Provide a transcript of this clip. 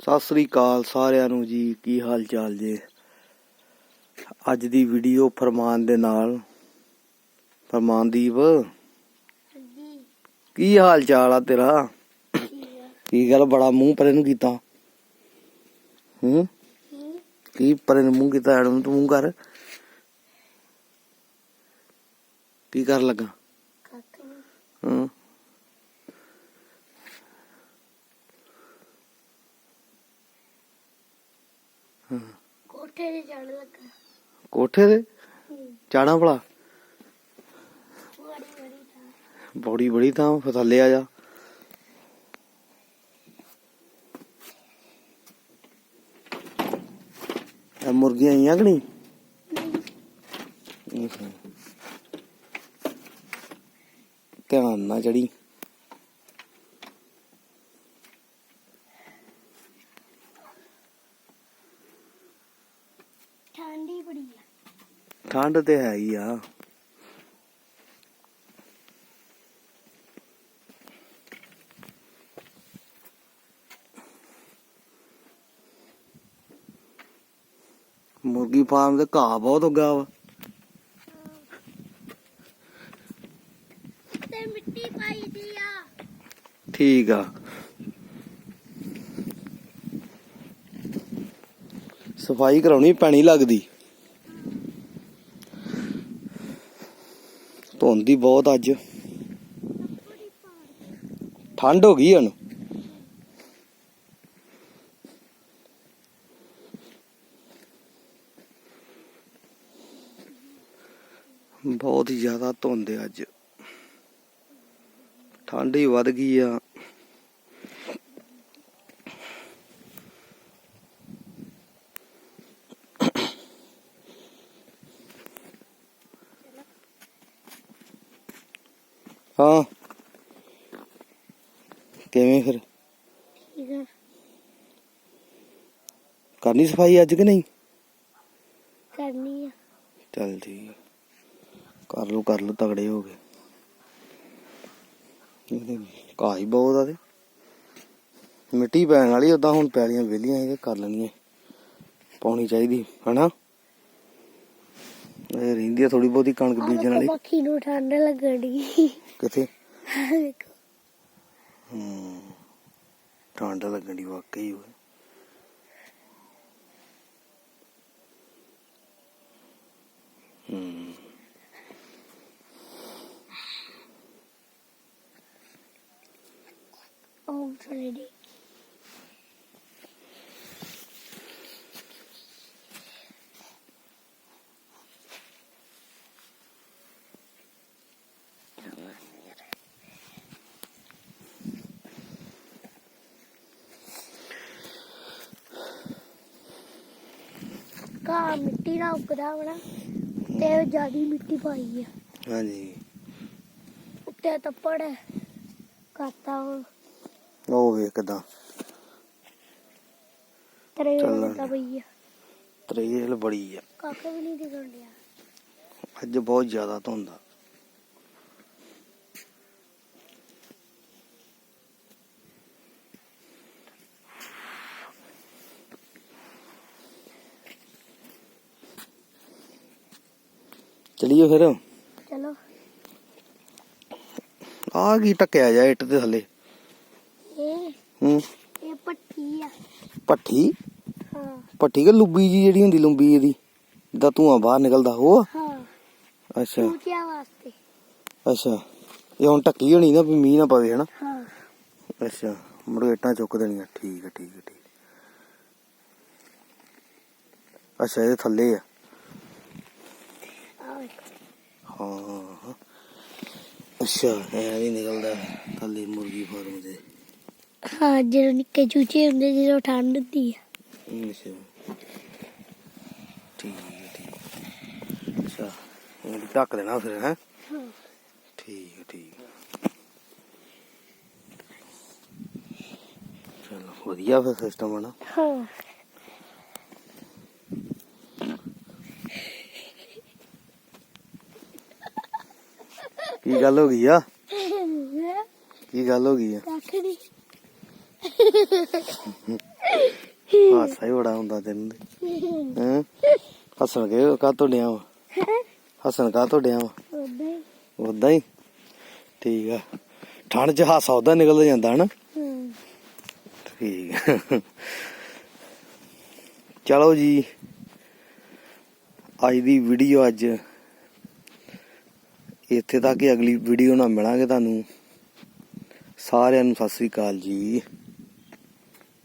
ਸਤਿ ਸ੍ਰੀ ਅਕਾਲ ਸਾਰਿਆਂ ਨੂੰ ਜੀ ਕੀ ਹਾਲ ਚਾਲ ਜੇ? ਅੱਜ ਦੀ ਵੀਡੀਓ ਫਰਮਾਨ ਦੇ ਨਾਲ ਫਰਮਾਨਦੀਪ ਕੀ ਹਾਲ ਚਾਲ ਆ ਤੇਰਾ? ਕੀ ਗੱਲ ਬੜਾ ਮੂੰਹ ਪਰੇ ਨੂੰ ਕੀਤਾ? ਹੂੰ? ਹੂੰ। ਕੀ ਪਰੇ ਨੂੰ ਮੂੰਹ ਕੀਤਾ ਐਡਮ ਤੂੰ ਮੂੰਹ ਕਰ। ਕੀ ਕਰ ਲੱਗਾ? ਕੱਖ ਹੂੰ ਕੋਠੇ ਤੇ ਚੜ ਲੱਗਾ। ਕੋਠੇ ਤੇ? ਚਾੜਾਂ ਭਲਾ ਬੜੀ ਬੜੀ ਤਾਂ ਥੱਲੇ ਆ ਜਾ। ਇਹ ਮੁਰਗੀਆਂ ਆਈਆਂ ਕਿ ਨਹੀਂ। ਧਿਆਨ ਨਾਲ ਚੜੀ ਠੰਡੀ ਬੜੀ ਆ ਠੰਡ ਤੇ ਹੈ ਹੀ ਆ। ਮੁਰਗੀ ਫਾਰਮ ਤੇ ਘਾਹ ਬਹੁਤ ਉੱਗਾ ਵਾ। ਤੇ ਮਿੱਟੀ ਪਾਈ ਦੀ ਆ। ਠੀਕ ਆ। ਸਫ਼ਾਈ ਕਰਾਉਣੀ ਪੈਣੀ ਲੱਗਦੀ। ਧੁੰਦੀ ਬਹੁਤ ਅੱਜ। ਠੰਡ ਹੋ ਗਈ ਹੁਣ। ਬਹੁਤ ਜ਼ਿਆਦਾ ਧੁੰਦ ਅੱਜ। ਠੰਡ ਹੀ ਵੱਧ ਗਈ ਆ। ਹਾਂ। ਕਿਵੇਂ ਫਿਰ? ਠੀਕ ਆ। ਕਰਨੀ ਸਫ਼ਾਈ ਅੱਜ ਕਿ ਨਹੀਂ? ਕਰਨੀ ਆ। ਚੱਲ ਠੀਕ ਆ। ਕਰ ਲੋ ਕਰ ਲੋ ਤਗੜੇ ਹੋ ਗਏ। ਇਹਦੇ ਘਾਹ ਹੀ ਬਹੁਤ ਆ ਤੇ। ਮਿੱਟੀ ਪੈਣ ਵਾਲੀ ਉਦਾਂ ਹੁਣ ਪੈਲੀਆਂ ਵਿਹਲੀਆਂ ਹੈਗੇ ਕਰ ਲੈਣੀਆਂ। ਪਾਉਣੀ ਚਾਹੀਦੀ ਹਨਾ? ਇਹ ਰਹਿੰਦੀ ਆ ਥੋੜੀ ਬਹੁਤੀ ਕਣਕ ਬੀਜਣ ਵਾਲੀ। ਮੱਖੀ ਨੂੰ ਠੰਡ ਲੱਗਣ। ਕਿੱਥੇ? ਦੇਖੋ। ਹੂੰ ਠੰਡ ਲੱਗਣੀ ਵਾਕਈ ਹੋਏ ਹੂੰ ਉਹ ਚਲੇ ਕਾ ਮਿੱਟੀ ਨਾਲ ਉੱਗਦਾ ਵਣਾ ਤੇ ਜਿਆਦੀ ਮਿੱਟੀ ਪਾਈ ਆ। ਹਾਂਜੀ। ਉੱਤੇ ਤੱਪੜ ਕਰਤਾ ਉਹ। ਉਹ ਵੇਖ ਕਿਦਾਂ ਤਰੇ ਚੱਲਣ ਹੁੰਦਾ ਪਈ ਆ। ਤਰੇਲ ਬੜੀ ਆ। ਕੱਖ ਵੀ ਨਹੀਂ ਦਿਖਣ ਡਿਆ। ਅੱਜ ਬਹੁਤ ਜ਼ਿਆਦਾ ਧੁੰਦ ਆ। ਚਲਿਏ ਫਿਰ। ਚਲੋ। ਆ ਕੀ ਟੱਕਿਆ ਜਾ ਇੱਟ ਦੇ ਥੱਲੇ? ਇਹ? ਹੂੰ। ਇਹ ਪੱਟੀ ਆ। ਪੱਠੀ ਹਾਂ। ਪੱਠੀ ਕਿ ਲੁੱਬੀ ਜੀ ਜਿਹੜੀ ਹੁੰਦੀ ਲੰਬੀ ਇਹਦੀ ਜਿੱਦਾਂ ਧੂਆਂ ਬਾਹਰ ਨਿਕਲਦਾ ਉਹ? ਹਾਂ। ਅੱਛਾ। ਚੂਚਿਆਂ ਵਾਸਤੇ। ਅੱਛਾ। ਇਹ ਹੁਣ ਟੱਕੀ ਹੋਣੀ ਨਾ ਵੀ ਮੀਂਹ ਨਾ ਪਵੇ ਹਨਾ? ਹਾਂ। ਅੱਛਾ। ਮੁੜ ਇੱਟਾਂ ਚੁੱਕ ਦੇਣੀਆਂ। ਠੀਕ ਹੈ ਠੀਕ ਹੈ ਠੀਕ ਅੱਛਾ ਇਹ ਥੱਲੇ ਆ ਵੇਖੋ ਹਾਂ ਅੱਛਾ ਇਹ ਨਹੀਂ ਨਿਕਲਦਾ ਥੱਲੇ ਮੁਰਗੀ ਫਾਰਮ ਦੇ ਹਾਂ ਜਦੋਂ ਨਿੱਕੇ ਚੂਚੇ ਹੁੰਦੇ ਜਦੋਂ ਠੰਡ ਹੁੰਦੀ ਆ। ਅੱਛਾ। ਠੀਕ ਹੈ ਠੀਕ। ਅੱਛਾ ਇਹ ਢੱਕ ਦੇਣਾ ਫਿਰ ਹੈ? ਠੀਕ ਹੈ ਠੀਕ ਚਲੋ ਵਧੀਆ ਫਿਰ ਸਿਸਟਮ ਹੈ ਨਾ। ਹਾਂ। ਕੀ ਗੱਲ ਹੋ ਗਈ ਆ? ਕੀ ਗੱਲ ਹੋ ਗਈ ਆ? ਕੱਖ ਨਹੀਂ ਹਾਸਾ ਹੀ ਬੜਾ ਹੁੰਦਾ ਤੈਨੂੰ ਹੈਂ? ਹੱਸਣ ਕੇ ਕਾ ਡਿਆ ਵਾ? ਹੱਸਣ ਕਾ ਡਿਆ ਵਾ? ਉਦਾਂ ਹੀ। ਠੀਕ ਆ। ਠੰਡ 'ਚ ਹਾਸਾ ਉਦਾਂ ਨਿਕਲ ਜਾਂਦਾ ਹਨਾ? ਠੀਕ ਆ। ਚਲੋ ਜੀ। ਅੱਜ ਦੀ ਵੀਡੀਓ ਅੱਜ ਇੱਥੇ ਤੱਕ ਹੀ ਅਗਲੀ ਵੀਡੀਓ ਨਾਲ ਮਿਲਾਂਗੇ ਤੁਹਾਨੂੰ। ਸਾਰਿਆਂ ਨੂੰ ਸਤਿ ਸ੍ਰੀ ਅਕਾਲ ਜੀ।